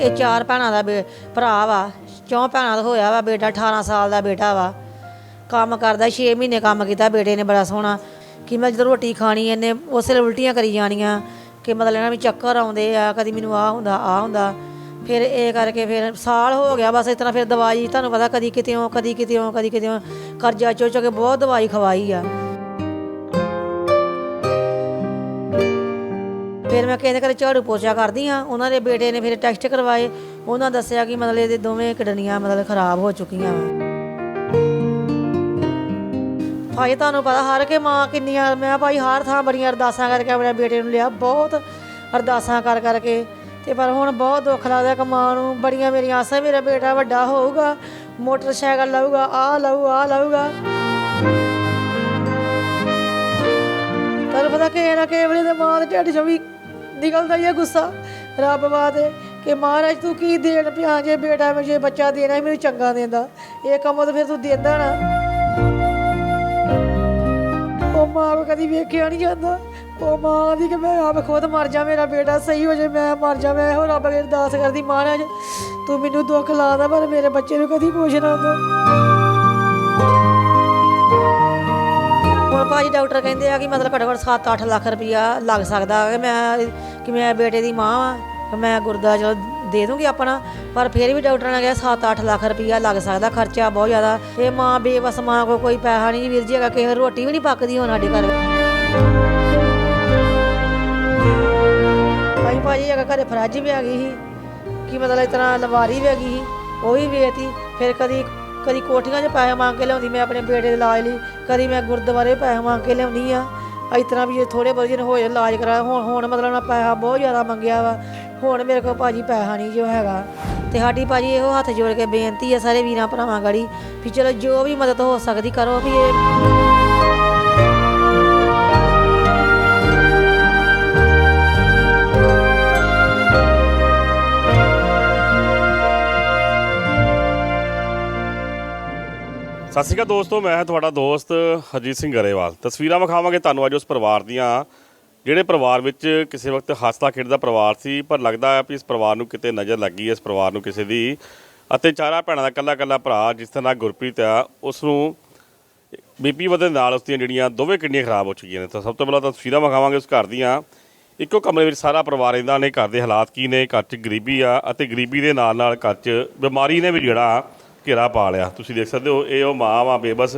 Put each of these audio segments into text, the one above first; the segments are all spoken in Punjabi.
ਇਹ ਚਾਰ ਭੈਣਾਂ ਦਾ ਬੇ- ਭਰਾ ਵਾ, ਚੌਂ ਭੈਣਾਂ ਦਾ ਹੋਇਆ ਵਾ ਬੇਟਾ 18 ਸਾਲ ਦਾ ਬੇਟਾ ਵਾ। ਕੰਮ ਕਰਦਾ 6 ਮਹੀਨੇ ਕੰਮ ਕੀਤਾ, ਬੇਟੇ ਨੇ ਬੜਾ ਸੋਹਣਾ। ਕਿ ਮੈਂ ਜਦੋਂ ਰੋਟੀ ਖਾਣੀ, ਇਹਨੇ ਉਸੇ ਉਲਟੀਆਂ ਕਰੀ ਜਾਣੀਆਂ। ਕਿ ਮਤਲਬ ਇਹਨਾਂ ਵੀ ਚੱਕਰ ਆਉਂਦੇ ਆ, ਕਦੀ ਮੈਨੂੰ ਆ ਹੁੰਦਾ ਆ ਹੁੰਦਾ। ਫਿਰ ਇਹ ਕਰਕੇ ਫਿਰ ਸਾਲ ਹੋ ਗਿਆ, ਬਸ ਇਸ ਤਰ੍ਹਾਂ ਫਿਰ ਦਵਾਈ, ਤੁਹਾਨੂੰ ਪਤਾ ਕਦੀ ਕਿਤੇੋਂ ਕਦੀ ਕਿਤੇੋਂ ਕਦੀ ਕਿਤੇੋਂ ਕਰਜ਼ਾ ਚੋ ਚੋ ਕੇ ਬਹੁਤ ਦਵਾਈ ਖਵਾਈ ਆ। ਫਿਰ ਮੈਂ ਕਿਸੇ ਦੇ ਘਰੇ ਝਾੜੂ ਪੋਚਾ ਕਰਦੀ ਆ ਉਹਨਾਂ ਦੇ ਬੇਟੇ ਨੇ ਫਿਰ ਟੈਸਟ ਕਰਵਾਏ, ਉਹਨਾਂ ਦੱਸਿਆ ਕਿ ਮਤਲਬ ਇਹਦੇ ਦੋਵੇਂ ਕਿਡਨੀਆਂ ਮਤਲਬ ਖਰਾਬ ਹੋ ਚੁੱਕੀਆਂ ਵਾ। ਭਾਈ ਤੁਹਾਨੂੰ ਪਤਾ ਹਰ ਕੇ ਮਾਂ ਕਿੰਨੀਆਂ, ਮੈਂ ਭਾਈ ਹਰ ਥਾਂ ਬੜੀਆਂ ਅਰਦਾਸਾਂ ਕਰਕੇ ਆਪਣੇ ਬੇਟੇ ਨੂੰ ਲਿਆ, ਬਹੁਤ ਅਰਦਾਸਾਂ ਕਰ ਕਰਕੇ, ਤੇ ਪਰ ਹੁਣ ਬਹੁਤ ਦੁੱਖ ਲੱਗਦਾ ਕਿ ਮਾਂ ਨੂੰ ਬੜੀਆਂ ਮੇਰੀਆਂ ਆਸਾਂ, ਮੇਰਾ ਬੇਟਾ ਵੱਡਾ ਹੋਊਗਾ, ਮੋਟਰਸਾਈਕਲ ਲਊਗਾ ਆ ਲਊ ਆ ਲਊਗਾ। ਤੁਹਾਨੂੰ ਪਤਾ ਕਿ ਨਾ ਕਿ ਦੇ ਮਾਂ ਦੇ ਢਿੱਡ ਚੋਂ ਵੀ ਨਿਕਲਦਾ ਹੀ ਹੈ ਗੁੱਸਾ। ਰੱਬ ਵਾਦੇ ਕਿ ਮਹਾਰਾਜ ਤੂੰ ਕੀ ਦੇਣ ਪਿਆ ਜੇ ਬੇਟਾ ਮੈਨੂੰ ਜੇ ਬੱਚਾ ਦੇਣਾ ਸੀ, ਮੈਨੂੰ ਚੰਗਾ ਦਿੰਦਾ ਇਹ ਕੰਮ ਤਾਂ ਫਿਰ ਤੂੰ ਦਿੰਦਾ ਨਾ। ਉਹ ਮਾਂ ਨੂੰ ਕਦੀ ਵੇਖਿਆ ਨਹੀਂ ਜਾਂਦਾ। ਉਹ ਮਾਂ ਦੀ ਕਿ ਮੈਂ ਆਪ ਖੁਦ ਮਰ ਜਾ ਮੇਰਾ ਬੇਟਾ ਸਹੀ ਹੋ ਜੇ ਮੈਂ ਮਰ ਜਾ ਮੈਂ ਇਹੋ ਰੱਬ ਅੱਗੇ ਅਰਦਾਸ ਕਰਦੀ ਮਹਾਰਾਜ ਤੂੰ ਮੈਨੂੰ ਦੁੱਖ ਲਾਦਾ ਪਰ ਮੇਰੇ ਬੱਚੇ ਨੂੰ ਕਦੀ ਕੁਛ ਨਾ ਹੁੰਦਾ। ਹੁਣ ਭਾਜੀ ਡਾਕਟਰ ਕਹਿੰਦੇ ਆ ਕਿ ਮਤਲਬ ਘੱਟੋ ਘੱਟ 7-8 ਲੱਖ ਰੁਪਇਆ ਲੱਗ ਸਕਦਾ। ਕਿ ਮੈਂ ਕਿ ਮੈਂ ਬੇਟੇ ਦੀ ਮਾਂ ਆ ਕਿ ਮੈਂ ਗੁਰਦਾ ਚਲੋ ਦੇ ਦੂੰਗੀ ਆਪਣਾ, ਪਰ ਫਿਰ ਵੀ ਡਾਕਟਰਾਂ ਨੇ ਕਿਹਾ 7-8 ਲੱਖ ਰੁਪਈਆ ਲੱਗ ਸਕਦਾ, ਖਰਚਾ ਬਹੁਤ ਜ਼ਿਆਦਾ। ਇਹ ਮਾਂ ਬੇਵਸ ਮਾਂ ਕੋ ਕੋਈ ਪੈਸਾ ਨਹੀਂ ਵੀਰ ਜੀ, ਹੈਗਾ ਕਿਸੇ ਰੋਟੀ ਵੀ ਨਹੀਂ ਪੱਕਦੀ ਹੁਣ ਸਾਡੇ ਘਰ। ਭਾਈ ਭਾਜੀ, ਹੈਗਾ ਘਰੇ ਫਰਿੱਜ ਵੀ ਆ ਗਈ ਸੀ, ਕਿ ਮਤਲਬ ਇਸ ਤਰ੍ਹਾਂ ਲਵਾਰੀ ਵੀ ਹੈਗੀ ਸੀ, ਉਹ ਵੀ ਵੇਚਤੀ। ਫਿਰ ਕਦੀ ਕਦੀ ਕੋਠੀਆਂ 'ਚ ਪੈਸੇ ਮੰਗ ਕੇ ਲਿਆਉਂਦੀ, ਮੈਂ ਆਪਣੇ ਬੇਟੇ ਦੇ ਇਲਾਜ ਲਈ, ਕਦੀ ਮੈਂ ਗੁਰਦੁਆਰੇ ਪੈਸੇ ਮੰਗ ਕੇ ਲਿਆਉਂਦੀ ਆ। ਇਸ ਤਰ੍ਹਾਂ ਵੀ ਜੇ ਥੋੜੇ ਬਹੁਤ ਜਿਹੇ ਹੋਏ ਇਲਾਜ ਕਰਾ, ਹੁਣ ਹੁਣ ਮਤਲਬ ਮੈਂ ਪੈਸਾ ਬਹੁਤ ਜ਼ਿਆਦਾ ਮੰਗਿਆ ਵਾ। ਹੁਣ ਮੇਰੇ ਕੋਲ ਭਾਜੀ ਪੈਸਾ ਨਹੀਂ ਜੋ ਹੈਗਾ। ਤੇ ਸਾਡੀ ਭਾਜੀ ਇਹੋ ਹੱਥ ਜੋੜ ਕੇ ਬੇਨਤੀ ਆ ਸਾਰੇ ਵੀਰਾਂ ਭਰਾਵਾਂ ਗੜੀ ਵੀ ਚਲੋ ਜੋ ਵੀ ਮਦਦ ਹੋ ਸਕਦੀ ਕਰੋ ਵੀ ਇਹ ਸਤਿ ਸ਼੍ਰੀ ਅਕਾਲ ਦੋਸਤੋ, ਮੈਂ ਹਾਂ ਤੁਹਾਡਾ ਦੋਸਤ ਹਰਜੀਤ ਸਿੰਘ ਗਰੇਵਾਲ। ਤਸਵੀਰਾਂ ਵਿਖਾਵਾਂਗੇ ਤੁਹਾਨੂੰ ਅੱਜ ਉਸ ਪਰਿਵਾਰ ਦੀਆਂ, ਜਿਹੜੇ ਪਰਿਵਾਰ ਵਿੱਚ ਕਿਸੇ ਵਕਤ ਹੱਸਦਾ ਖੇਡਦਾ ਪਰਿਵਾਰ ਸੀ, ਪਰ ਲੱਗਦਾ ਹੈ ਵੀ ਇਸ ਪਰਿਵਾਰ ਨੂੰ ਕਿਤੇ ਨਜ਼ਰ ਲੱਗੀ ਇਸ ਪਰਿਵਾਰ ਨੂੰ ਕਿਸੇ ਦੀ। ਅਤੇ ਚਾਰਾਂ ਭੈਣਾਂ ਦਾ ਇਕੱਲਾ ਇਕੱਲਾ ਭਰਾ, ਜਿਸ ਦਾ ਨਾਂ ਗੁਰਪ੍ਰੀਤ ਆ, ਉਸ ਨੂੰ ਬੀਪੀ ਵਧਣ ਨਾਲ ਉਸ ਦੀਆਂ ਜਿਹੜੀਆਂ ਦੋਵੇਂ ਕਿਡਨੀਆਂ ਖਰਾਬ ਹੋ ਚੁੱਕੀਆਂ ਨੇ। ਤਾਂ ਸਭ ਤੋਂ ਪਹਿਲਾਂ ਤਾਂ ਤਸਵੀਰਾਂ ਵਿਖਾਵਾਂਗੇ ਉਸ ਘਰ ਦੀਆਂ। ਇੱਕੋ ਕਮਰੇ ਵਿੱਚ ਸਾਰਾ ਪਰਿਵਾਰ ਰਹਿੰਦਾ ਨੇ, ਘਰ ਦੇ ਹਾਲਾਤ ਕੀ ਨੇ, ਘਰ 'ਚ ਗਰੀਬੀ ਆ ਅਤੇ ਗਰੀਬੀ ਦੇ ਨਾਲ ਨਾਲ ਘਰ 'ਚ ਬਿਮਾਰੀ ਨੇ ਵੀ ਜਿਹੜਾ ਘੇਰਾ ਪਾ ਲਿਆ। ਤੁਸੀਂ ਦੇਖ ਸਕਦੇ ਹੋ ਇਹ ਉਹ ਮਾਂ ਵਾ ਬੇਬਸ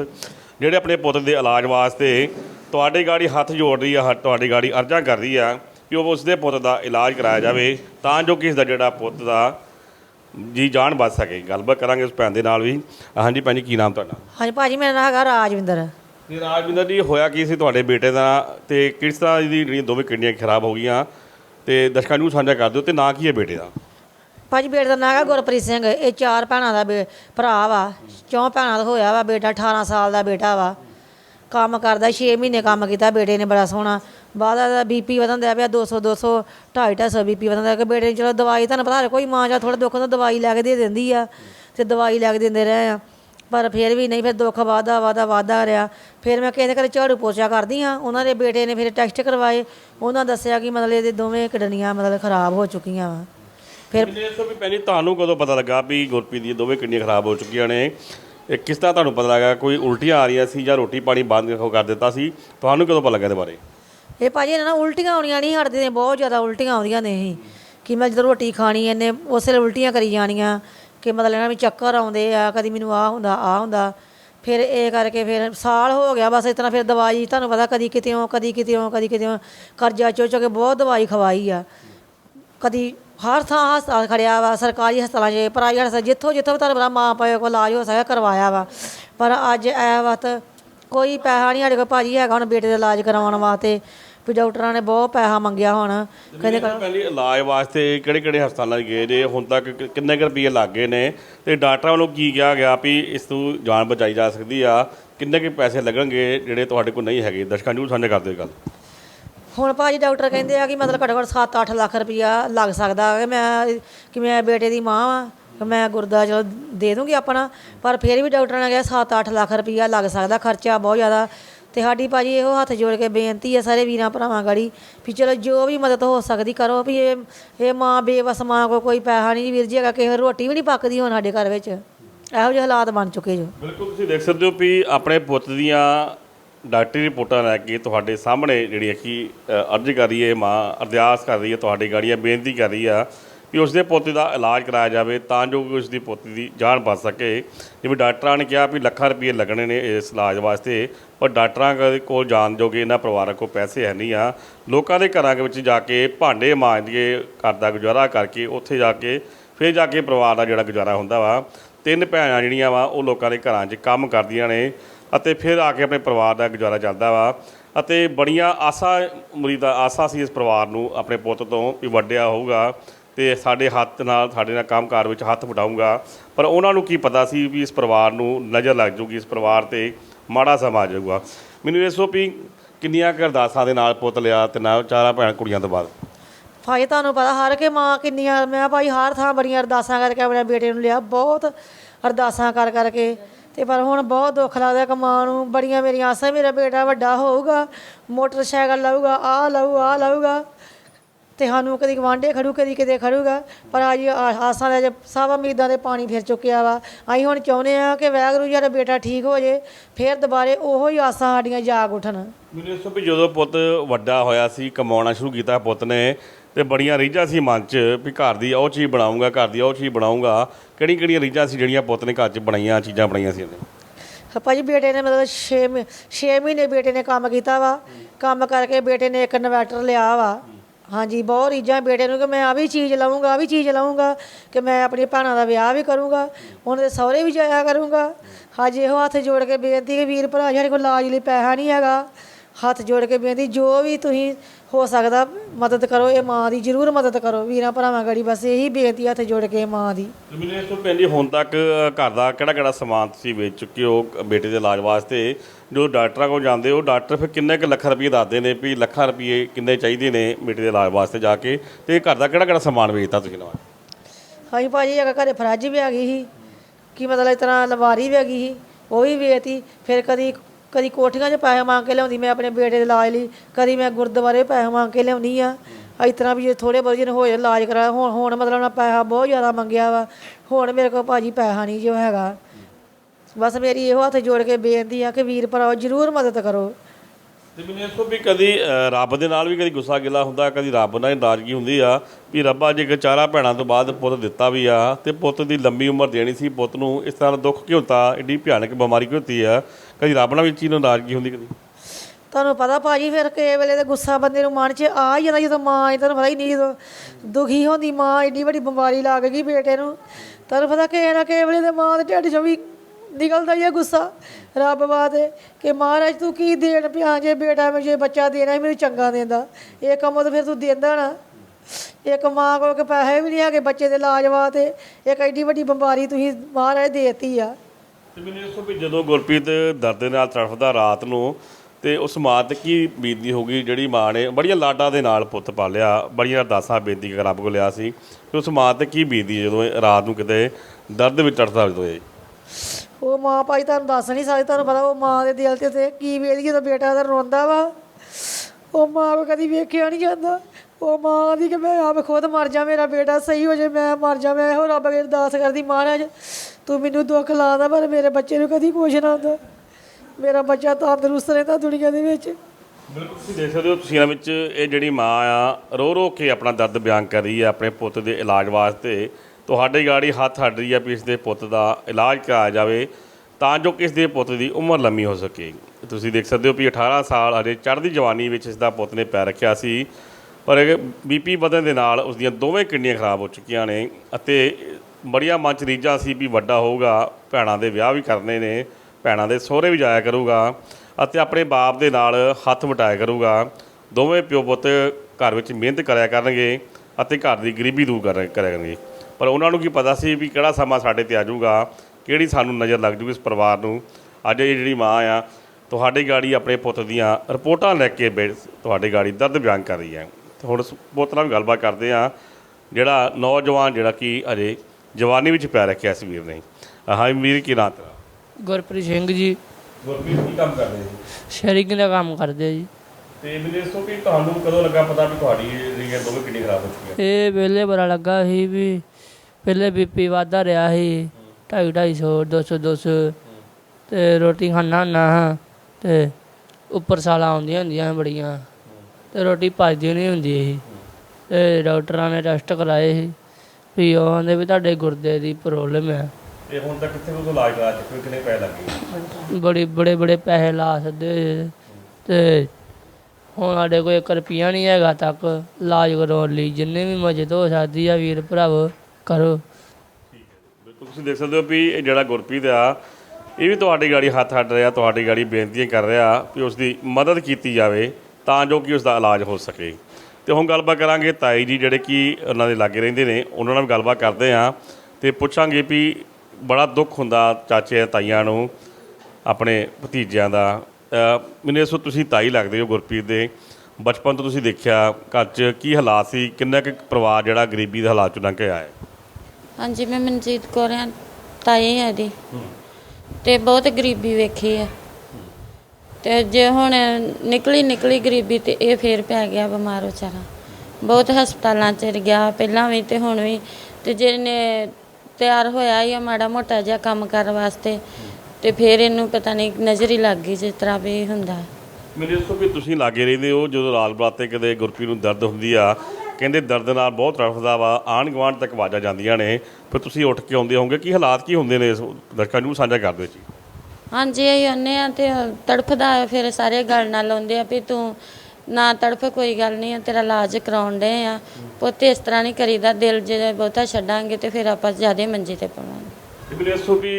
ਜਿਹੜੇ ਆਪਣੇ ਪੁੱਤ ਦੇ ਇਲਾਜ ਵਾਸਤੇ ਤੁਹਾਡੇ ਗਾੜੀ ਹੱਥ ਜੋੜ ਰਹੀ ਆ ਤੁਹਾਡੀ ਗਾੜੀ ਅਰਜ਼ਾਂ ਕਰ ਰਹੀ ਆ ਕਿ ਉਹ ਉਸ ਦੇ ਪੁੱਤ ਦਾ ਇਲਾਜ ਕਰਾਇਆ ਜਾਵੇ ਤਾਂ ਜੋ ਕਿ ਇਸ ਦਾ ਜਿਹੜਾ ਪੁੱਤ ਦਾ ਜੀ ਜਾਨ ਬਚ ਸਕੇ। ਗੱਲਬਾਤ ਕਰਾਂਗੇ ਉਸ ਭੈਣ ਦੇ ਨਾਲ ਵੀ। ਹਾਂਜੀ ਭੈਣ ਜੀ ਕੀ ਨਾਮ ਤੁਹਾਡਾ? ਹਾਂਜੀ ਭਾਜੀ ਮੇਰਾ ਨਾਮ ਹੈਗਾ ਰਾਜਵਿੰਦਰ। ਜੀ ਰਾਜਵਿੰਦਰ ਜੀ ਹੋਇਆ ਕੀ ਸੀ ਤੁਹਾਡੇ ਬੇਟੇ ਦਾ? ਤੇ ਕਿਸ ਤਰ੍ਹਾਂ ਜਿਹੜੀਆਂ ਦੋਵੇਂ ਕਿਡਨੀਆਂ ਖਰਾਬ ਹੋ ਗਈਆਂ? ਤੇ ਦਰਸ਼ਕਾਂ ਨੂੰ ਸਾਂਝਾ ਕਰ ਦਿਓ ਤੇ ਨਾਂ ਕੀ ਹੈ ਬੇਟੇ ਦਾ? ਭਾਜੀ ਬੇਟੇ ਦਾ ਨਾਂ ਹੈਗਾ ਗੁਰਪ੍ਰੀਤ ਸਿੰਘ, ਇਹ ਚਾਰ ਭੈਣਾਂ ਦਾ ਬੇ- ਭਰਾ ਵਾ, ਚੌਂ ਭੈਣਾਂ ਦਾ ਹੋਇਆ ਵਾ ਬੇਟਾ 18 ਸਾਲ ਦਾ ਬੇਟਾ ਵਾ। ਕੰਮ ਕਰਦਾ 6 ਮਹੀਨੇ ਕੰਮ ਕੀਤਾ ਬੇਟੇ ਨੇ, ਬੜਾ ਸੋਹਣਾ। ਬਾਅਦ ਦਾ ਬੀਪੀ ਵਧਣ ਦਿਆ ਪਿਆ 200 200 250 250 ਬੀਪੀ ਵਧਣ ਦਾ ਕਿ ਬੇਟੇ ਨੇ ਚਲੋ ਦਵਾਈ ਤੁਹਾਨੂੰ ਪਤਾ ਹਰ ਕੋਈ ਮਾਂ ਜਾਂ ਥੋੜਾ ਦੁੱਖ ਹੁੰਦਾ, ਦਵਾਈ ਲੈ ਕੇ ਦੇ ਦਿੰਦੀ ਆ ਤੇ ਦਵਾਈ ਲੈ ਕੇ ਦਿੰਦੇ ਰਹੇ ਆ। ਪਰ ਫਿਰ ਵੀ ਨਹੀਂ, ਫਿਰ ਦੁੱਖ ਵਾਦਾ ਵਾਦਾ ਵਾਦਾ ਰਿਹਾ। ਫਿਰ ਮੈਂ ਕਿਸੇ ਦੇ ਘਰੇ ਝਾੜੂ ਪੋਚਾ ਕਰਦੀ ਆ, ਉਹਨਾਂ ਦੇ ਬੇਟੇ ਨੇ ਫਿਰ ਟੈਸਟ ਕਰਵਾਏ। ਉਹਨਾਂ ਦੱਸਿਆ ਕਿ ਮਤਲਬ ਇਹਦੇ ਦੋਵੇਂ ਕਿਡਨੀਆਂ ਮਤਲਬ ਖਰਾਬ ਹੋ ਚੁੱਕੀਆਂ ਵਾ। ਫਿਰ ਤੋਂ ਵੀ ਪਹਿਲੀ ਤੁਹਾਨੂੰ ਕਦੋਂ ਪਤਾ ਲੱਗਾ ਵੀ ਗੁਰਪ੍ਰੀਤ ਦੀਆਂ ਦੋਵੇਂ ਕਿਡਨੀਆਂ ਖਰਾਬ ਹੋ ਚੁੱਕੀਆਂ ਨੇ? ਇਹ ਕਿਸ ਤਰ੍ਹਾਂ ਤੁਹਾਨੂੰ ਪਤਾ ਲੱਗਾ? ਕੋਈ ਉਲਟੀਆਂ ਆ ਰਹੀਆਂ ਸੀ ਜਾਂ ਰੋਟੀ ਪਾਣੀ ਬੰਦ ਕਰ ਦਿੱਤਾ ਸੀ? ਤੁਹਾਨੂੰ ਕਦੋਂ ਪਤਾ ਲੱਗਾ ਇਹਦੇ ਬਾਰੇ? ਇਹ ਭਾਜੀ ਇਹਨਾਂ ਨਾਲ ਉਲਟੀਆਂ ਆਉਣੀਆਂ ਨਹੀਂ ਹਟਦੇ ਨੇ ਬਹੁਤ ਜ਼ਿਆਦਾ ਉਲਟੀਆਂ ਆਉਂਦੀਆਂ ਨੇ ਇਹ। ਕਿ ਮੈਂ ਜਦੋਂ ਰੋਟੀ ਖਾਣੀ ਇਹਨੇ ਉਸੇ ਵੇਲੇ ਉਲਟੀਆਂ ਕਰੀ ਜਾਣੀਆਂ। ਕਿ ਮਤਲਬ ਇਹਨਾਂ ਵਿੱਚ ਚੱਕਰ ਆਉਂਦੇ ਆ ਕਦੀ ਮੈਨੂੰ ਆ ਹੁੰਦਾ ਆ ਹੁੰਦਾ। ਫਿਰ ਇਹ ਕਰਕੇ ਫਿਰ ਸਾਲ ਹੋ ਗਿਆ ਬਸ ਇਸ ਤਰ੍ਹਾਂ ਫਿਰ ਦਵਾਈ ਤੁਹਾਨੂੰ ਪਤਾ ਕਦੀ ਕਿਤੇੋਂ ਕਦੀ ਕਿਤੇੋਂ ਕਦੀ ਕਿਤੇੋਂ ਕਰਜ਼ਾ ਚੋ ਚੋ ਕੇ ਬਹੁਤ ਦਵਾਈ ਖਵਾਈ ਆ। ਕਦੀ ਹਰ ਥਾਂ ਹਸਪਤਾਲ ਖੜਿਆ ਵਾ ਸਰਕਾਰੀ ਹਸਪਤਾਲਾਂ 'ਚ ਪ੍ਰਾਈਵੇਟ ਹਸਪਤਾਲ ਜਿੱਥੋਂ ਜਿੱਥੋਂ ਵੀ ਤੁਹਾਨੂੰ ਪਤਾ ਮਾਂ ਪਿਓ ਕੋਲ ਇਲਾਜ ਹੋ ਸਕਦਾ ਕਰਵਾਇਆ ਵਾ। ਪਰ ਅੱਜ ਇਹ ਵਕਤ ਕੋਈ ਪੈਸਾ ਨਹੀਂ ਸਾਡੇ ਕੋਲ ਭਾਜੀ ਹੈਗਾ ਹੁਣ ਬੇਟੇ ਦਾ ਇਲਾਜ ਕਰਵਾਉਣ ਵਾਸਤੇ। ਵੀ ਡਾਕਟਰਾਂ ਨੇ ਬਹੁਤ ਪੈਸਾ ਮੰਗਿਆ ਹੁਣ। ਕਹਿੰਦੇ ਕਹਿੰਦੇ ਪਹਿਲੀ ਇਲਾਜ ਵਾਸਤੇ ਕਿਹੜੇ ਕਿਹੜੇ ਹਸਪਤਾਲਾਂ 'ਚ ਗਏ ਨੇ ਹੁਣ ਤੱਕ ਕਿ- ਕਿੰਨੇ ਕੁ ਰੁਪਏ ਲੱਗ ਨੇ। ਤੇ ਡਾਕਟਰਾਂ ਵੱਲੋਂ ਕੀ ਕਿਹਾ ਗਿਆ ਵੀ ਇਸ ਤੋਂ ਜਾਨ ਬਚਾਈ ਜਾ ਸਕਦੀ ਆ? ਕਿੰਨੇ ਕੁ ਪੈਸੇ ਲੱਗਣਗੇ ਜਿਹੜੇ ਤੁਹਾਡੇ ਕੋਲ ਨਹੀਂ ਹੈਗੇ? ਦਰਸ਼ਕਾਂ ਨੂੰ ਸਾਂਝਾ ਕਰ ਦਿਓ ਇਹ ਗੱਲ। ਹੁਣ ਭਾਜੀ ਡਾਕਟਰ ਕਹਿੰਦੇ ਆ ਕਿ ਮਤਲਬ ਘੱਟੋ ਘੱਟ 7-8 ਲੱਖ ਰੁਪਇਆ ਲੱਗ ਸਕਦਾ ਕਿ ਮੈਂ ਕਿ ਮੈਂ ਬੇਟੇ ਦੀ ਮਾਂ ਆ ਕਿ ਮੈਂ ਗੁਰਦਾ ਚਲੋ ਦੇ ਦੂੰਗੀ ਆਪਣਾ, ਪਰ ਫਿਰ ਵੀ ਡਾਕਟਰ ਨੇ ਕਿਹਾ 7-8 ਲੱਖ ਰੁਪਇਆ ਲੱਗ ਸਕਦਾ, ਖਰਚਾ ਬਹੁਤ ਜ਼ਿਆਦਾ। ਤੇ ਸਾਡੀ ਭਾਜੀ ਇਹੋ ਹੱਥ ਜੋੜ ਕੇ ਬੇਨਤੀ ਹੈ ਸਾਰੇ ਵੀਰਾਂ ਭਰਾਵਾਂ ਗਾੜੀ, ਵੀ ਚਲੋ ਜੋ ਵੀ ਮਦਦ ਹੋ ਸਕਦੀ ਕਰੋ, ਵੀ ਇਹ ਇਹ ਮਾਂ ਬੇਵਸ ਮਾਂ ਕੋ ਕੋਈ ਪੈਸਾ ਨਹੀਂ ਵੀਰ ਜੀ ਹੈਗਾ ਕਿਸੇ ਰੋਟੀ ਵੀ ਨਹੀਂ ਪੱਕਦੀ ਹੁਣ ਸਾਡੇ ਘਰ ਵਿੱਚ। ਇਹੋ ਜਿਹੇ ਹਾਲਾਤ ਬਣ ਚੁੱਕੇ ਜੋ। ਬਿਲਕੁਲ, ਤੁਸੀਂ ਦੇਖ ਸਕਦੇ ਹੋ ਵੀ ਆਪਣੇ ਪੁੱਤ ਦੀਆਂ ਡਾਕਟਰੀ ਰਿਪੋਰਟਾਂ ਲੈ ਕੇ ਤੁਹਾਡੇ ਸਾਹਮਣੇ ਜਿਹੜੀ ਹੈ ਕਿ ਅ, ਅਰਜ਼ ਕਰ ਰਹੀ ਹੈ ਮਾਂ ਅਰਦਾਸ ਕਰ ਰਹੀ ਹੈ ਤੁਹਾਡੀ ਗਾੜੀਆਂ ਬੇਨਤੀ ਕਰ ਰਹੀ ਆ ਕਿ ਉਸਦੇ ਪੋਤੇ ਦਾ ਇਲਾਜ ਕਰਾਇਆ ਜਾਵੇ ਤਾਂ ਜੋ ਕਿ ਉਸਦੀ ਪੋਤੀ ਦੀ ਜਾਨ ਬਚ ਸਕੇ। ਜਿਵੇਂ ਡਾਕਟਰਾਂ ਨੇ ਕਿਹਾ ਵੀ ਲੱਖਾਂ ਰੁਪਏ ਲੱਗਣੇ ਨੇ ਇਸ ਇਲਾਜ ਵਾਸਤੇ ਪਰ ਡਾਕਟਰਾਂ ਦੇ ਕੋਲ ਜਾਣ ਜੋਗੇ ਇਹਨਾਂ ਪਰਿਵਾਰਾਂ ਕੋਲ ਪੈਸੇ ਹੈ ਨਹੀਂ ਆ। ਲੋਕਾਂ ਦੇ ਘਰਾਂ ਦੇ ਵਿੱਚ ਜਾ ਕੇ ਭਾਂਡੇ ਮਾਂਜਦੇ ਘਰ ਦਾ ਗੁਜ਼ਾਰਾ ਕਰਕੇ ਉੱਥੇ ਜਾ ਕੇ ਫਿਰ ਜਾ ਕੇ ਪਰਿਵਾਰ ਦਾ ਜਿਹੜਾ ਗੁਜ਼ਾਰਾ ਹੁੰਦਾ ਵਾ ਤਿੰਨ ਭੈਣਾਂ ਜਿਹੜੀਆਂ ਵਾ, ਉਹ ਲੋਕਾਂ ਦੇ ਘਰਾਂ 'ਚ ਕੰਮ ਕਰਦੀਆਂ ਨੇ ਅਤੇ ਫਿਰ ਆ ਕੇ ਆਪਣੇ ਪਰਿਵਾਰ ਦਾ ਗੁਜ਼ਾਰਾ ਚੱਲਦਾ ਵਾ ਅਤੇ ਬੜੀਆਂ ਆਸਾਂ, ਮੁਰੀਦਾ ਆਸਾਂ ਸੀ ਇਸ ਪਰਿਵਾਰ ਨੂੰ ਆਪਣੇ ਪੁੱਤ ਤੋਂ ਵੀ ਵੱਡਿਆ ਹੋਊਗਾ ਤੇ ਸਾਡੇ ਹੱਥ ਨਾਲ, ਸਾਡੇ ਨਾਲ ਕੰਮਕਾਰ ਵਿੱਚ ਹੱਥ ਵਟਾਊਗਾ। ਪਰ ਉਹਨਾਂ ਨੂੰ ਕੀ ਪਤਾ ਸੀ ਵੀ ਇਸ ਪਰਿਵਾਰ ਨੂੰ ਨਜ਼ਰ ਲੱਗ ਜੂਗੀ, ਇਸ ਪਰਿਵਾਰ ਤੇ ਮਾੜਾ ਸਮਾਂ ਆ ਜਾਊਗਾ। ਮੈਨੂੰ ਇਹ ਸੋ ਵੀ ਕਿੰਨੀਆਂ ਕੁ ਅਰਦਾਸਾਂ ਦੇ ਨਾਲ ਪੁੱਤ ਲਿਆ ਤੇ ਨਾਲ ਚਾਰਾਂ ਭੈਣ ਕੁੜੀਆਂ ਤੋਂ ਬਾਅਦ? ਭਾਈ, ਤੁਹਾਨੂੰ ਪਤਾ ਹਰ ਕੇ ਮਾਂ ਕਿੰਨੀਆਂ, ਮੈਂ ਭਾਈ ਹਰ ਥਾਂ ਬੜੀਆਂ ਅਰਦਾਸਾਂ ਕਰਕੇ ਆਪਣੇ ਬੇਟੇ ਨੂੰ ਲਿਆ, ਬਹੁਤ ਅਰਦਾਸਾਂ ਕਰ ਕਰਕੇ ਤੇ ਪਰ ਹੁਣ ਬਹੁਤ ਦੁੱਖ ਲੱਗਦਾ ਕਿ ਨੂੰ ਬੜੀਆਂ ਮੇਰੀਆਂ ਆਸਾਂ, ਮੇਰਾ ਬੇਟਾ ਵੱਡਾ ਹੋਊਗਾ, ਮੋਟਰਸਾਈਕਲ ਲਊਗਾ ਆ ਲਊ ਆ ਲਊਗਾ। ਤੇ ਸਾਨੂੰ ਕਦੀ ਗਵਾਂਢੇ ਖੜੂ, ਕਦੀ ਕਿਤੇ ਖੜੂਗਾ। ਪਰ ਅੱਜ ਆ- ਆਸਾਂ ਦੇ ਅੱਜ ਸਭ ਉਮੀਦਾਂ ਦੇ ਪਾਣੀ ਫਿਰ ਚੁੱਕਿਆ ਵਾ। ਅਸੀਂ ਹੁਣ ਚਾਹੁੰਦੇ ਆ ਕਿ ਵੈਗਰੂ ਜਿਹੜਾ ਬੇਟਾ ਠੀਕ ਹੋ ਜੇ, ਫਿਰ ਦੁਬਾਰੇ ਉਹੋ ਹੀ ਆਸਾਂ ਸਾਡੀਆਂ ਜਾਗ ਉੱਠਣ। ਮੈਨੂੰ ਇਸ ਤੋਂ ਵੀ ਜਦੋਂ ਪੁੱਤ ਵੱਡਾ ਹੋਇਆ ਸੀ, ਕਮਾਉਣਾ ਸ਼ੁਰੂ ਕੀਤਾ ਪੁੱਤ ਨੇ ਤੇ ਬੜੀਆਂ ਰੀਝਾਂ ਸੀ ਮਨ 'ਚ ਵੀ ਘਰ ਦੀ ਉਹ ਚੀਜ਼ ਬਣਾਉਂਗਾ, ਘਰ ਦੀ ਉਹ ਚੀਜ਼ ਬਣਾਉਂਗਾ। ਕਿਹੜੀ ਕਿਹੜੀਆਂ ਰੀਝਾਂ ਸੀ ਜਿਹੜੀਆਂ ਪੁੱਤ ਨੇ ਘਰ 'ਚ ਬਣਾਈਆਂ, ਚੀਜ਼ਾਂ ਬਣਾਈਆਂ ਸੀ ਉਹਨੇ? ਭਾਜੀ ਬੇਟੇ ਨੇ ਮਤਲਬ 6 6 ਮਹੀਨੇ ਬੇਟੇ ਨੇ ਕੰਮ ਕੀਤਾ ਵਾ। ਕੰਮ ਕਰਕੇ ਬੇਟੇ ਨੇ ਇੱਕ ਇਨਵਰਟਰ ਲਿਆ ਵਾ। ਹਾਂਜੀ, ਬਹੁਤ ਰੀਝਾਂ ਬੇਟੇ ਨੂੰ ਕਿ ਮੈਂ ਆ ਵੀ ਚੀਜ਼ ਲਵਾਂਗਾ ਆ ਵੀ ਚੀਜ਼ ਲਵਾਂਗਾ ਕਿ ਮੈਂ ਆਪਣੀ ਭੈਣਾਂ ਦਾ ਵਿਆਹ ਵੀ ਕਰੂੰਗਾ, ਉਹਨਾਂ ਦੇ ਸਹੁਰੇ ਵੀ ਜਾਇਆ ਕਰੂੰਗਾ। ਹਾਂਜੀ, ਇਹੋ ਹੱਥ ਜੋੜ ਕੇ ਬੇਨਤੀ ਕਿ ਵੀਰ ਭਰਾ, ਸਾਡੇ ਕੋਲ ਇਲਾਜ ਲਈ ਪੈਸਾ ਨਹੀਂ ਹੈਗਾ। ਹੱਥ ਜੋੜ ਕੇ ਬੇਨਤੀ ਜੋ ਵੀ ਤੁਸੀਂ ਹੋ ਸਕਦਾ ਮਦਦ ਕਰੋ ਇਹ ਮਾਂ ਦੀ ਜ਼ਰੂਰ ਮਦਦ ਕਰੋ। ਵੀਰਾਂ ਭਰਾਵਾਂ ਗੜੀ ਬਸ ਇਹੀ ਬੇਨਤੀ ਹੱਥ ਜੋੜ ਕੇ ਮਾਂ ਦੀ। ਇਸ ਤੋਂ ਪੈਂਦੀ ਹੁਣ ਤੱਕ ਘਰ ਦਾ ਕਿਹੜਾ ਕਿਹੜਾ ਸਮਾਨ ਤੁਸੀਂ ਵੇਚ ਚੁੱਕੇ ਹੋ ਬੇਟੇ ਦੇ ਇਲਾਜ ਵਾਸਤੇ? ਜੋ ਡਾਕਟਰਾਂ ਕੋਲ ਜਾਂਦੇ ਹੋ ਡਾਕਟਰ ਫਿਰ ਕਿੰਨੇ ਕੁ ਲੱਖ ਰੁਪਏ ਦੱਸਦੇ ਨੇ ਵੀ ਲੱਖਾਂ ਰੁਪਏ ਕਿੰਨੇ ਚਾਹੀਦੇ ਨੇ ਬੇਟੇ ਦੇ ਇਲਾਜ ਵਾਸਤੇ ਜਾ ਕੇ? ਤੇ ਘਰ ਦਾ ਕਿਹੜਾ ਕਿਹੜਾ ਸਮਾਨ ਵੇਚਤਾ ਤੁਸੀਂ ਨਵਾਂ ਹਾਂਜੀ ਭਾਜੀ ਇੱਕ ਘਰੇ ਫਰਿੱਜ ਵੀ ਆ ਗਈ ਸੀ ਕੀ ਮਤਲਬ ਇਸ ਤਰ੍ਹਾਂ ਲਵਾਰੀ ਵੀ ਆ ਗਈ ਸੀ ਉਹ ਵੀ ਵੇਚਤੀ ਫਿਰ ਕਦੀ ਕਦੀ ਕੋਠੀਆਂ 'ਚ ਪੈਸੇ ਮੰਗ ਕੇ ਲਿਆਉਂਦੀ ਮੈਂ ਆਪਣੇ ਬੇਟੇ ਦੇ ਇਲਾਜ ਲਈ ਕਦੀ ਮੈਂ ਗੁਰਦੁਆਰੇ ਪੈਸੇ ਮੰਗ ਕੇ ਲਿਆਉਂਦੀ ਆ। ਇਸ ਤਰ੍ਹਾਂ ਵੀ ਜੇ ਥੋੜੇ ਬਹੁਤ ਜਿਹਨੇ ਹੋਏ ਇਲਾਜ ਕਰਾ ਹੁਣ ਹੁਣ ਮਤਲਬ ਨਾ ਪੈਸਾ ਬਹੁਤ ਜ਼ਿਆਦਾ ਮੰਗਿਆ ਵਾ। ਹੁਣ ਮੇਰੇ ਕੋਲ ਭਾਜੀ ਪੈਸਾ ਨਹੀਂ ਜੋ ਹੈਗਾ। ਬਸ ਮੇਰੀ ਇਹੋ ਹੱਥ ਜੋੜ ਕੇ ਬੇਨਤੀ ਆ ਕਿ ਵੀਰ ਭਰਾਓ ਜ਼ਰੂਰ ਮਦਦ ਕਰੋ। ਤੇ ਮੈਨੂੰ ਇਸ ਤੋਂ ਵੀ ਕਦੀ ਰੱਬ ਦੇ ਨਾਲ ਵੀ ਕਦੀ ਗੁੱਸਾ ਗਿਲਾ ਹੁੰਦਾ, ਕਦੀ ਰੱਬ ਨਾਲ ਨਾਰਾਜ਼ਗੀ ਹੁੰਦੀ ਆ ਵੀ ਰੱਬਾ ਜੇ ਕਿ ਚਾਰਾਂ ਭੈਣਾਂ ਤੋਂ ਬਾਅਦ ਪੁੱਤ ਦਿੱਤਾ ਵੀ ਆ ਤੇ ਪੁੱਤ ਦੀ ਲੰਮੀ ਉਮਰ ਦੇਣੀ ਸੀ, ਪੁੱਤ ਨੂੰ ਇਸ ਤਰ੍ਹਾਂ ਦੁੱਖ ਕਿਉਂ ਹੁੰਦਾ ਏਡੀ ਭਿਆਨਕ ਬਿਮਾਰੀ ਕਿਉਂ ਹੁੰਦੀ ਆ? ਕਦੀ ਰੱਬ ਨਾਲ ਵੀ ਚੀਜ਼ ਨੂੰ ਨਾਰਾਜ਼ਗੀ ਹੁੰਦੀ ਕਦੀ? ਤੁਹਾਨੂੰ ਪਤਾ ਭਾਜੀ ਫਿਰ ਕਿਸੇ ਵੇਲੇ ਤੇ ਗੁੱਸਾ ਬੰਦੇ ਨੂੰ ਮਨ 'ਚ ਆ ਹੀ ਜਾਂਦਾ, ਜਦੋਂ ਮਾਂ ਇਹ ਤੁਹਾਨੂੰ ਪਤਾ ਹੀ ਨਹੀਂ ਜਦੋਂ ਦੁਖੀ ਹੁੰਦੀ ਮਾਂ, ਏਡੀ ਵੱਡੀ ਬਿਮਾਰੀ ਲੱਗ ਗਈ ਬੇਟੇ ਨੂੰ। ਤੁਹਾਨੂੰ ਪਤਾ ਕਿਸੇ ਨਾ ਕਿਸੇ ਵੇਲੇ ਤੇ ਮਾਂ ਦੇ ਢਿੱਡ 'ਚੋਂ ਵੀ ਨਿਕਲਦਾ ਹੀ ਹੈ ਗੁੱਸਾ। ਰੱਬ ਵਾਦੇ ਕਿ ਮਹਾਰਾਜ ਤੂੰ ਕੀ ਦੇਣ ਪਿਆ ਜੇ ਬੇਟਾ ਮੈਂ ਜੇ ਬੱਚਾ ਦੇਣਾ ਸੀ, ਮੈਨੂੰ ਚੰਗਾ ਦਿੰਦਾ। ਇਹ ਕੰਮ ਤਾਂ ਫਿਰ ਤੂੰ ਦਿੰਦਾ ਨਾ। ਇੱਕ ਮਾਂ ਕੋਲ ਕੇ ਪੈਸੇ ਵੀ ਨਹੀਂ ਹੈਗੇ ਬੱਚੇ ਦੇ ਇਲਾਜ ਵਾਸਤੇ। ਇੱਕ ਐਡੀ ਵੱਡੀ ਬਿਮਾਰੀ ਤੁਸੀਂ ਮਹਾਰਾਜ ਦੇਤੀ ਆ। ਤੇ ਮੈਨੂੰ ਇਸ ਤੋਂ ਵੀ ਜਦੋਂ ਗੁਰਪ੍ਰੀਤ ਦਰਦ ਦੇ ਨਾਲ ਤੜਫਦਾ ਰਾਤ ਨੂੰ ਤੇ ਉਸ ਮਾਂ ਤੇ ਕੀ ਬੀਤਦੀ ਹੋਗੀ ਜਿਹੜੀ ਮਾਂ ਨੇ ਬੜੀਆਂ ਲਾਡਾਂ ਦੇ ਨਾਲ ਪੁੱਤ ਪਾਲਿਆ ਬੜੀਆਂ ਅਰਦਾਸਾਂ ਬੇਨਤੀ ਕਰ ਰੱਬ ਕੋਲ ਲਿਆ ਸੀ। ਤੇ ਉਸ ਮਾਂ ਤੇ ਕੀ ਬੀਤਦੀ ਜਦੋਂ ਇਹ ਰਾਤ ਨੂੰ ਕਿਤੇ ਦਰਦ ਵਿੱਚ ਤੜਫਦਾ ਜਦੋਂ ਇਹ ਉਹ ਮਾਂ ਭਾਈ ਤੁਹਾਨੂੰ ਦੱਸ ਨਹੀਂ ਸਕਦੀ, ਤੁਹਾਨੂੰ ਪਤਾ ਉਹ ਮਾਂ ਦੇ ਦਿਲ ਤੇ ਤੇ ਕੀ ਵੇਖਦੀ ਜਦੋਂ ਬੇਟਾ ਉਹਦਾ ਰੋਂਦਾ ਵਾ। ਉਹ ਮਾਂ ਕਦੀ ਵੇਖਿਆ ਨਹੀਂ ਜਾਂਦਾ। ਉਹ ਮਾਂ ਦੀ ਕਿ ਮੈਂ ਆਪ ਖੁਦ ਮਰ ਜਾ, ਮੇਰਾ ਬੇਟਾ ਸਹੀ ਹੋ ਜੇ ਮੈਂ ਮਰ ਜਾ, ਮੈਂ ਇਹੋ ਰੱਬ ਅੱਗੇ ਅਰਦਾਸ ਕਰਦੀ, ਮਹਾਰਾਜ, ਤੂੰ ਮੈਨੂੰ ਦੁੱਖ ਲਾਦਾ ਪਰ ਮੇਰੇ ਬੱਚੇ ਨੂੰ ਕਦੀ ਕੁਛ ਨਾ ਹੁੰਦਾ। ਮੇਰਾ ਬੱਚਾ ਤੰਦਰੁਸਤ ਰਹਿੰਦਾ ਦੁਨੀਆ ਦੇ ਵਿੱਚ। ਬਿਲਕੁਲ, ਤੁਸੀਂ ਦੇਖ ਸਕਦੇ ਹੋ ਤਸਵੀਰਾਂ ਵਿੱਚ ਇਹ ਜਿਹੜੀ ਮਾਂ ਆ ਰੋ ਰੋ ਕੇ ਆਪਣਾ ਦਰਦ ਬਿਆਨ ਕਰ ਰਹੀ ਹੈ ਆਪਣੇ ਪੁੱਤ ਦੇ ਇਲਾਜ ਵਾਸਤੇ। ਤੁਹਾਡੀ ਗਾੜੀ ਹੱਥ ਹੱਡ ਰਹੀ ਹੈ ਵੀ ਇਸ ਦੇ ਪੁੱਤ ਦਾ ਇਲਾਜ ਕਰਾਇਆ ਜਾਵੇ ਤਾਂ ਜੋ ਕਿਸ ਦੇ ਪੁੱਤ ਦੀ ਉਮਰ ਲੰਮੀ ਹੋ ਸਕੇ। ਤੁਸੀਂ ਦੇਖ ਸਕਦੇ ਹੋ ਵੀ 18 ਸਾਲ ਹਜੇ ਚੜ੍ਹਦੀ ਜਵਾਨੀ ਵਿੱਚ ਇਸ ਦਾ ਪੁੱਤ ਨੇ ਪੈਰ ਰੱਖਿਆ ਸੀ। ਪਰ ਬੀਪੀ ਵਧਣ ਦੇ ਨਾਲ ਉਸ ਦੀਆਂ ਦੋਵੇਂ ਕਿਡਨੀਆਂ ਖਰਾਬ ਹੋ ਚੁੱਕੀਆਂ ਨੇ ਅਤੇ ਬੜੀਆਂ ਮਨ 'ਚ ਰੀਝਾਂ ਸੀ ਵੀ ਵੱਡਾ ਹੋਊਗਾ, ਭੈਣਾਂ ਦੇ ਵਿਆਹ ਵੀ ਕਰਨੇ ਨੇ, ਭੈਣਾਂ ਦੇ ਸਹੁਰੇ ਵੀ ਜਾਇਆ ਕਰੂਗਾ ਅਤੇ ਆਪਣੇ ਬਾਪ ਦੇ ਨਾਲ ਹੱਥ ਵਟਾਇਆ ਕਰੂਗਾ। ਦੋਵੇਂ ਪਿਓ ਪੁੱਤ ਘਰ ਵਿੱਚ ਮਿਹਨਤ ਕਰਿਆ ਕਰਨਗੇ ਅਤੇ ਘਰ ਦੀ ਗਰੀਬੀ ਦੂਰ ਕਰ, ਕਰਿਆ ਕਰਨਗੇ। ਪਰ ਉਹਨਾਂ ਨੂੰ ਕੀ ਪਤਾ ਸੀ ਵੀ ਕਿਹੜਾ ਸਮਾਂ ਸਾਡੇ ਤੇ ਆ ਜਾਊਗਾ ਕਿਹੜੀ ਸਾਨੂੰ ਨਜ਼ਰ ਲੱਗ ਜੂਗੀ ਇਸ ਪਰਿਵਾਰ ਨੂੰ। ਅੱਜ ਇਹ ਜਿਹੜੀ ਮਾਂ ਆ ਤੁਹਾਡੀ ਗਾੜੀ ਆਪਣੇ ਪੁੱਤ ਦੀਆਂ ਰਿਪੋਰਟਾਂ ਲੈ ਕੇ ਤੁਹਾਡੀ ਗਾੜੀ ਦਰਦ ਬਿਆਨ ਕਰ ਰਹੀ ਹੈ। ਤੇ ਹੁਣ ਪੁੱਤ ਨਾਲ ਵੀ ਗੱਲਬਾਤ ਕਰਦੇ ਆ ਜਿਹੜਾ ਨੌਜਵਾਨ ਜਿਹੜਾ ਕਿ ਅਜੇ ਜਵਾਨੀ ਵਿੱਚ ਪੈ ਰੱਖਿਆ ਇਸ ਵੀਰ ਨੇ। ਹਾਂ ਵੀਰ ਕੀ ਨਾਂ ਤੇਰਾ? ਗੁਰਪ੍ਰੀਤ ਸਿੰਘ ਜੀ। ਗੁਰਪ੍ਰੀਤ ਕੀ ਕੰਮ ਕਰਦੇ ਸੀ ਸ਼ੈਰਿੰਗ ਦਾ ਕੰਮ ਕਰਦੇ ਜੀ। ਤੇ ਮੈਨੂੰ ਦੱਸੋ ਕਿ ਤੁਹਾਨੂੰ ਕਦੋਂ ਲੱਗਾ ਪਤਾ ਵੀ ਤੁਹਾਡੀ ਜਿਹੜੀਆਂ ਦੋਵੇਂ ਕਿੰਨੀ ਖਰਾਬ ਹੋ ਚੁੱਕੀਆਂ? ਇਹ ਵੇਲੇ ਬੜਾ ਲੱਗਾ ਸੀ ਵੀ ਪਹਿਲੇ ਬੀਪੀ ਵਾਧਾ ਰਿਹਾ ਸੀ ਢਾਈ ਢਾਈ ਸੌ ਦੋ ਸੌ ਦੋ ਸੌ ਤੇ ਰੋਟੀ ਖਾਣਾ ਨਾ ਤੇ ਉੱਪਰ ਸਾਲਾਂ ਆਉਂਦੀਆਂ ਹੁੰਦੀਆਂ ਸੀ ਬੜੀਆਂ ਤੇ ਰੋਟੀ ਪਚਦੀ ਨਹੀਂ ਹੁੰਦੀ ਸੀ। ਤੇ ਡਾਕਟਰਾਂ ਨੇ ਟੈਸਟ ਕਰਾਏ ਸੀ ਵੀ ਉਹ ਕਹਿੰਦੇ ਵੀ ਤੁਹਾਡੇ ਗੁਰਦੇ ਦੀ ਪ੍ਰੋਬਲਮ ਹੈ ਤੇ ਹੁਣ ਤੱਕ ਕਿੱਥੇ ਕੋਲ ਇਲਾਜ ਕਰਾ ਚੁੱਕੇ ਹੋ? ਕਿੰਨੇ ਪੈਸੇ ਲੱਗੇ ਬੜੀ ਬੜੇ ਬੜੇ ਪੈਸੇ ਲਾ ਸਕਦੇ ਤੇ ਹੁਣ ਸਾਡੇ ਕੋਲ 1 ਰੁਪਿਆ ਨਹੀਂ ਹੈਗਾ ਤੱਕ ਇਲਾਜ ਕਰਾਉਣ ਲਈ ਜਿੰਨੇ ਵੀ ਮਦਦ ਹੋ ਸਕਦੀ ਆ ਵੀਰ ਭਰਾਵੋ। ਕਰੋ। ਬਿਲਕੁਲ, ਤੁਸੀਂ ਦੇਖ ਸਕਦੇ ਹੋ ਵੀ ਇਹ ਜਿਹੜਾ ਗੁਰਪ੍ਰੀਤ ਆ, ਇਹ ਵੀ ਤੁਹਾਡੀ ਗਾੜੀ ਹੱਥ ਹੱਟ ਰਿਹਾ, ਤੁਹਾਡੀ ਗਾੜੀ ਬੇਨਤੀਆਂ ਕਰ ਰਿਹਾ ਵੀ ਉਸ ਦੀ ਮਦਦ ਕੀਤੀ ਜਾਵੇ ਤਾਂ ਜੋ ਕਿ ਉਸ ਦਾ ਇਲਾਜ ਹੋ ਸਕੇ। ਤੇ ਹੁਣ ਗੱਲਬਾਤ ਕਰਾਂਗੇ ਤਾਈ ਜੀ ਜਿਹੜੇ ਕਿ ਉਹਨਾਂ ਦੇ ਲਾਗੇ ਰਹਿੰਦੇ ਨੇ, ਉਹਨਾਂ ਨਾਲ ਗੱਲਬਾਤ ਕਰਦੇ ਆ ਤੇ ਪੁੱਛਾਂਗੇ ਵੀ ਬੜਾ ਦੁੱਖ ਹੁੰਦਾ ਚਾਚੇ ਤਾਈਆਂ ਨੂੰ, ਆਪਣੇ ਭਤੀਜਿਆਂ ਦਾ। ਮੈਨੂੰ ਇਸ ਤੁਸੀਂ ਤਾਈ ਲੱਗਦੇ ਹੋ ਗੁਰਪ੍ਰੀਤ ਦੇ। ਬਚਪਨ ਤੋਂ ਤੁਸੀਂ ਦੇਖਿਆ, ਘਰ 'ਚ ਕੀ ਹਾਲਾਤ ਸੀ, ਕਿੰਨਾ ਕੁ ਪਰਿਵਾਰ ਜਿਹੜਾ ਗਰੀਬੀ ਦੇ ਹਾਲਾਤ 'ਚੋਂ ਲੰਘ ਕੇ ਆਇਆ ਹਾਂਜੀ, ਮੈਂ ਮਨਜੀਤ ਕੌਰ ਹਾਂ, ਤਾਈ ਹੈ ਦੀ ਤੇ ਬਹੁਤ ਗਰੀਬੀ ਵੇਖੀ ਹੈ ਤੇ ਜੇ ਹੁਣ ਨਿਕਲੀ ਨਿਕਲੀ ਗਰੀਬੀ ਤੇ ਇਹ ਫੇਰ ਪੈ ਗਿਆ ਬਿਮਾਰ ਵਿਚਾਰਾ। ਬਹੁਤ ਹਸਪਤਾਲਾਂ ਚ ਗਿਆ ਪਹਿਲਾਂ ਵੀ ਤੇ ਹੁਣ ਵੀ। ਤੇ ਜਿਹਨੇ ਤਿਆਰ ਹੋਇਆ ਹੀ ਆ ਮਾੜਾ ਮੋਟਾ ਜਿਹਾ ਕੰਮ ਕਰਨ ਵਾਸਤੇ, ਤੇ ਫੇਰ ਇਹਨੂੰ ਪਤਾ ਨਹੀਂ ਨਜ਼ਰ ਹੀ ਲੱਗ ਗਈ ਜਿਸ ਤਰ੍ਹਾਂ ਵੀ ਹੁੰਦਾ। ਹੈ ਮੈਨੂੰ ਦੱਸੋ ਵੀ ਤੁਸੀਂ ਲਾਗੇ ਰਹਿੰਦੇ ਹੋ, ਜਦੋਂ ਰਾਤ ਬਰਾਤੇ ਕਦੇ ਗੁਰਪ੍ਰੀਤ ਨੂੰ ਦਰਦ ਹੁੰਦੀ ਆ ਕਹਿੰਦੇ ਦਰਦ ਨਾਲ ਬਹੁਤ ਤੜਫਦਾ ਵਾ ਆਂਢ ਗੁਆਂਢ ਤੱਕ ਆਵਾਜ਼ਾਂ ਜਾਂਦੀਆਂ ਨੇ। ਫਿਰ ਤੁਸੀਂ ਉੱਠ ਕੇ ਆਉਂਦੇ ਹੋਵੋਗੇ ਕੀ ਹਾਲਾਤ ਕੀ ਹੁੰਦੇ ਨੇ ਇਸ ਦਰਸ਼ਕਾਂ ਨੂੰ ਸਾਂਝਾ ਕਰ ਦਿਓ ਜੀ ਹਾਂਜੀ ਇਹ ਉਹਨੇ ਆ ਤੇ ਤੜਫਦਾ ਹੈ ਫਿਰ ਸਾਰੇ ਗੱਲ ਨਾਲ ਲਾਉਂਦੇ ਆ ਵੀ ਤੂੰ ਨਾ ਤੜਫ ਕੋਈ ਗੱਲ ਨਹੀਂ ਆ ਤੇਰਾ ਇਲਾਜ ਕਰਾਉਣ ਦੇ ਆ। ਪੁੱਤ ਇਸ ਤਰ੍ਹਾਂ ਨਹੀਂ ਕਰੀਦਾ ਦਿਲ ਜੇ ਬਹੁਤਾ ਛੱਡਾਂਗੇ ਤੇ ਫਿਰ ਆਪਾਂ ਜ਼ਿਆਦੇ ਮੰਜੇ ਤੇ ਪਵਾਂਗੇ। ਮੈਨੂੰ ਦੱਸੋ ਵੀ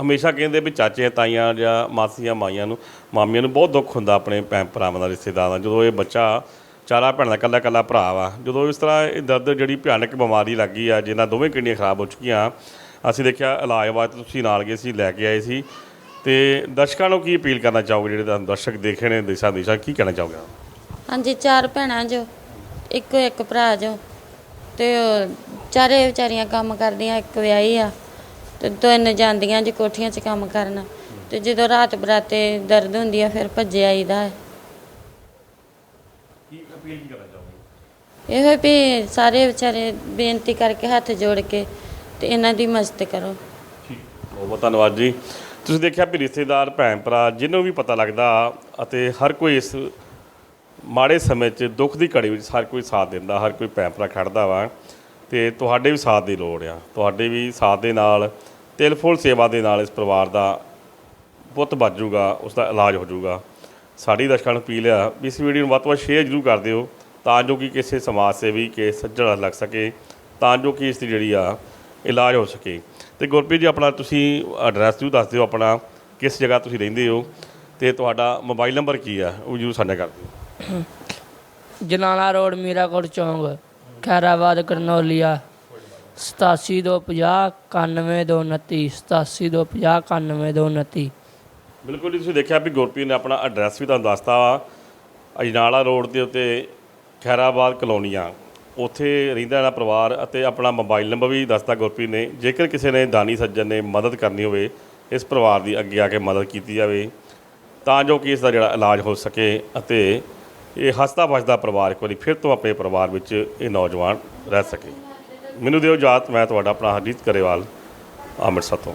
ਹਮੇਸ਼ਾ ਕਹਿੰਦੇ ਵੀ ਚਾਚੇ ਤਾਈਆਂ ਜਾਂ ਮਾਸੀਆਂ ਮਾਈਆਂ ਨੂੰ ਮਾਮੀਆਂ ਨੂੰ ਬਹੁਤ ਦੁੱਖ ਹੁੰਦਾ ਆਪਣੇ ਭੈਣ ਭਰਾਵਾਂ ਦਾ ਰਿਸ਼ਤੇਦਾਰਾਂ ਦਾ। ਜਦੋਂ ਇਹ ਬੱਚਾ ਚਾਰਾ ਭੈਣਾਂ ਦਾ ਇਕੱਲਾ ਇਕੱਲਾ ਭਰਾ ਵਾ। ਜਦੋਂ ਇਸ ਤਰ੍ਹਾਂ ਇਹ ਦਰਦ ਜਿਹੜੀ ਭਿਆਨਕ ਬਿਮਾਰੀ ਲੱਗੀ ਆ ਜਿਹਨਾਂ ਦੋਵੇਂ ਕਿਡਨੀਆਂ ਖਰਾਬ ਹੋ ਚੁੱਕੀਆਂ, ਅਸੀਂ ਦੇਖਿਆ ਇਲਾਜ ਵਾਸਤੇ ਤੁਸੀਂ ਨਾਲ ਗਏ ਸੀ, ਲੈ ਕੇ ਆਏ ਸੀ। ਤੇ ਦਰਸ਼ਕਾਂ ਨੂੰ ਕੀ ਅਪੀਲ ਕਰਨਾ ਚਾਹੋਗੇ ਜਿਹੜੇ ਤੁਹਾਨੂੰ ਦਰਸ਼ਕ ਦੇਖੇ ਨੇ, ਦੇਸ਼ਾਂ ਦੇਸ਼ਾਂ ਕੀ ਕਹਿਣਾ ਚਾਹੋਗੇ? ਹਾਂਜੀ, ਚਾਰ ਭੈਣਾਂ ਜੋ, ਇੱਕੋ ਇੱਕ ਭਰਾ ਜੋ, ਤੇ ਚਾਰੇ ਵਿਚਾਰੀਆਂ ਕੰਮ ਕਰਦੀਆਂ, ਇੱਕ ਵਿਆਹੀ ਆ, ਤੇ ਤਿੰਨ ਜਾਂਦੀਆਂ ਜੇ ਕੋਠੀਆਂ 'ਚ ਕੰਮ ਕਰਨ। ਤੇ ਜਦੋਂ ਰਾਤ ਬਰਾਤੇ ਦਰਦ ਹੁੰਦੀ ਆ, ਫਿਰ ਭੱਜੇ ਆਈਦਾ। ਹੈ ਅਪੀਲ ਕੀ ਕਰਨਾ ਚਾਹੋਗੇ? ਇਹੋ ਵੀ ਸਾਰੇ ਵਿਚਾਰੇ ਬੇਨਤੀ ਕਰਕੇ ਹੱਥ ਜੋੜ ਕੇ ਤੇ ਇਹਨਾਂ ਦੀ ਮਦਦ ਕਰੋ। ਠੀਕ। ਬਹੁਤ ਬਹੁਤ ਧੰਨਵਾਦ ਜੀ। ਤੁਸੀਂ ਦੇਖਿਆ ਵੀ ਰਿਸ਼ਤੇਦਾਰ ਭੈਣ ਭਰਾ ਜਿਹਨੂੰ ਵੀ ਪਤਾ ਲੱਗਦਾ ਅਤੇ ਹਰ ਕੋਈ ਇਸ ਮਾੜੇ ਸਮੇਂ 'ਚ ਦੁੱਖ ਦੀ ਘੜੀ ਵਿੱਚ ਹਰ ਕੋਈ ਸਾਥ ਦਿੰਦਾ ਹਰ ਕੋਈ ਭੈਣ ਭਰਾ ਖੜਦਾ ਵਾ ਤੇ ਤੁਹਾਡੇ ਵੀ ਸਾਥ ਦੀ ਲੋੜ ਆ। ਤੁਹਾਡੇ ਵੀ ਸਾਥ ਦੇ ਨਾਲ ਤਿਲ ਫੁੱਲ ਸੇਵਾ ਦੇ ਨਾਲ ਇਸ ਪਰਿਵਾਰ ਦਾ ਪੁੱਤ ਬਚ ਜਾਊਗਾ ਉਸ ਦਾ ਇਲਾਜ ਹੋ ਜਾਊਗਾ। ਸਾਡੀ ਦਰਸ਼ਕਾਂ ਨੂੰ ਅਪੀਲ ਆ ਵੀ ਇਸ ਵੀਡੀਓ ਨੂੰ ਵੱਧ ਤੋਂ ਵੱਧ ਸ਼ੇਅਰ ਜ਼ਰੂਰ ਕਰ ਦਿਓ ਤਾਂ ਜੋ ਕਿ ਕਿਸੇ ਸਮਾਜ ਸੇਵੀ ਕੇ ਸੱਜਣ ਲੱਗ ਸਕੇ, ਤਾਂ ਜੋ ਕਿ ਇਸ ਦੀ ਜਿਹੜੀ ਆ, ਇਲਾਜ ਹੋ ਸਕੇ। ਤੇ ਗੁਰਪ੍ਰੀਤ ਜੀ, ਆਪਣਾ ਤੁਸੀਂ ਐਡਰੈਸ ਜ਼ਰੂਰ ਦੱਸ ਦਿਓ ਆਪਣਾ, ਕਿਸ ਜਗ੍ਹਾ ਤੁਸੀਂ ਰਹਿੰਦੇ ਹੋ ਤੇ ਤੁਹਾਡਾ ਮੋਬਾਈਲ ਨੰਬਰ ਕੀ ਆ, ਉਹ ਜ਼ਰੂਰ ਸਾਡਾ ਕਰ ਦਿਓ। ਜਲਾਲਾ ਰੋਡ, ਮੀਰਾਕੋਟ ਚੌਂਕ, ਖੈਰਾਬਾਦ, ਕਰਨੌਲੀਆ 8750 91229 8750 91229 ਬਿਲਕੁਲ ਜੀ, ਤੁਸੀਂ ਦੇਖਿਆ ਵੀ ਗੁਰਪ੍ਰੀਤ ਨੇ ਆਪਣਾ ਐਡਰੈਸ ਵੀ ਤੁਹਾਨੂੰ ਦੱਸਤਾ ਵਾ, ਅਜਨਾਲਾ ਰੋਡ ਦੇ ਉੱਤੇ ਖੈਰਾਬਾਦ ਕਲੋਨੀਆਂ। ਉੱਥੇ ਰਹਿੰਦਾ ਇਹਨਾਂ ਪਰਿਵਾਰ ਅਤੇ ਆਪਣਾ ਮੋਬਾਈਲ ਨੰਬਰ ਵੀ ਦੱਸਤਾ ਗੁਰਪ੍ਰੀਤ ਨੇ। ਜੇਕਰ ਕਿਸੇ ਨੇ ਦਾਨੀ ਸੱਜਣ ਨੇ ਮਦਦ ਕਰਨੀ ਹੋਵੇ, ਇਸ ਪਰਿਵਾਰ ਦੀ ਅੱਗੇ ਆ ਕੇ ਮਦਦ ਕੀਤੀ ਜਾਵੇ, ਤਾਂ ਜੋ ਕਿ ਇਸ ਦਾ ਜਿਹੜਾ ਇਲਾਜ ਹੋ ਸਕੇ ਅਤੇ ਇਹ ਹੱਸਦਾ ਬਸਦਾ ਪਰਿਵਾਰ ਇੱਕ ਵਾਰੀ ਫਿਰ ਤੋਂ ਆਪਣੇ ਪਰਿਵਾਰ ਵਿੱਚ ਇਹ ਨੌਜਵਾਨ ਰਹਿ ਸਕੇ। ਮੈਨੂੰ ਦਿਓ ਇਜਾਜ਼ਤ, ਮੈਂ ਤੁਹਾਡਾ ਆਪਣਾ ਹਰਜੀਤ ਕਰੇਵਾਲ, ਅੰਮ੍ਰਿਤਸਰ ਤੋਂ।